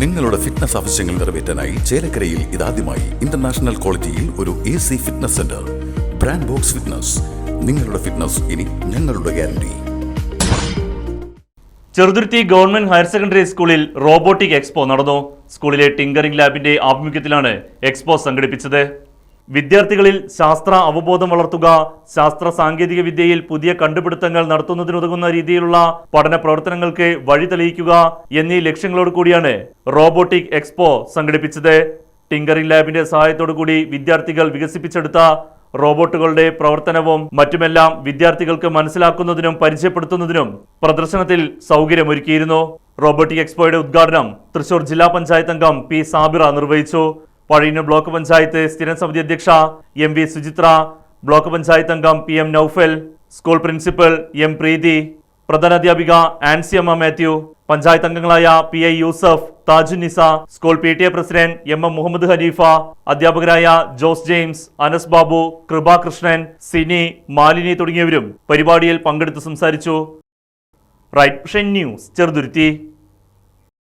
നിങ്ങളുടെ ഫിറ്റ്നസ് ആവശ്യങ്ങൾ നിറവേറ്റാനായി ചേലക്കരയിൽ ഇതാദ്യമായി ഇന്റർനാഷണൽ ക്വാളിറ്റിയിൽ ഒരു A C fitness centre brand box fitness നിങ്ങളുടെ ഫിറ്റ്നസ് ഇനി ഞങ്ങളുടെ guarantee Cheruthuruthy government higher secondary സ്കൂളിൽ റോബോട്ടിക് എക്സ്പോ നടന്നു. സ്കൂളിലെ ടിങ്കറിംഗ് ലാബിന്റെ ആഭിമുഖ്യത്തിലാണ് എക്സ്പോ സംഘടിപ്പിച്ചത്. വിദ്യാർത്ഥികളിൽ ശാസ്ത്ര അവബോധം വളർത്തുക ശാസ്ത്ര സാങ്കേതിക വിദ്യയിൽ പുതിയ കണ്ടുപിടുത്തങ്ങൾ നടത്തുന്നതിനുതകുന്ന രീതിയിലുള്ള പഠന പ്രവർത്തനങ്ങൾക്ക് വഴി തെളിയിക്കുക എന്നീ ലക്ഷ്യങ്ങളോട് കൂടിയാണ് റോബോട്ടിക് എക്സ്പോ സംഘടിപ്പിച്ചത്. ടിങ്കറിംഗ് ലാബിന്റെ സഹായത്തോടു കൂടി വിദ്യാർത്ഥികൾ വികസിപ്പിച്ചെടുത്ത റോബോട്ടുകളുടെ പ്രവർത്തനവും മറ്റുമെല്ലാം വിദ്യാർത്ഥികൾക്ക് മനസ്സിലാക്കുന്നതിനും പരിചയപ്പെടുത്തുന്നതിനും പ്രദർശനത്തിൽ സൗകര്യമൊരുക്കിയിരുന്നു. റോബോട്ടിക് എക്സ്പോയുടെ ഉദ്ഘാടനം തൃശൂർ ജില്ലാ പഞ്ചായത്ത് അംഗം പി സാബിറ നിർവഹിച്ചു. പഴയന്നൂർ ബ്ലോക്ക് പഞ്ചായത്ത് സ്ഥിരം സമിതി അധ്യക്ഷ M V Suchitra block panchayat അംഗം P M Noufal school principal M Preethi പ്രധാനാധ്യാപിക Anciyamma Mathew panchayat അംഗങ്ങളായ P I Yousaf Thajunisa school P T A president M M Muhammad Hanifa അധ്യാപകരായ ജോസ് ജെയിംസ് അനസ് ബാബു കൃപാകൃഷ്ണൻ സിനി മാലിനി തുടങ്ങിയവരും പരിപാടിയിൽ പങ്കെടുത്ത് സംസാരിച്ചു. Right news Cheruthuruthy.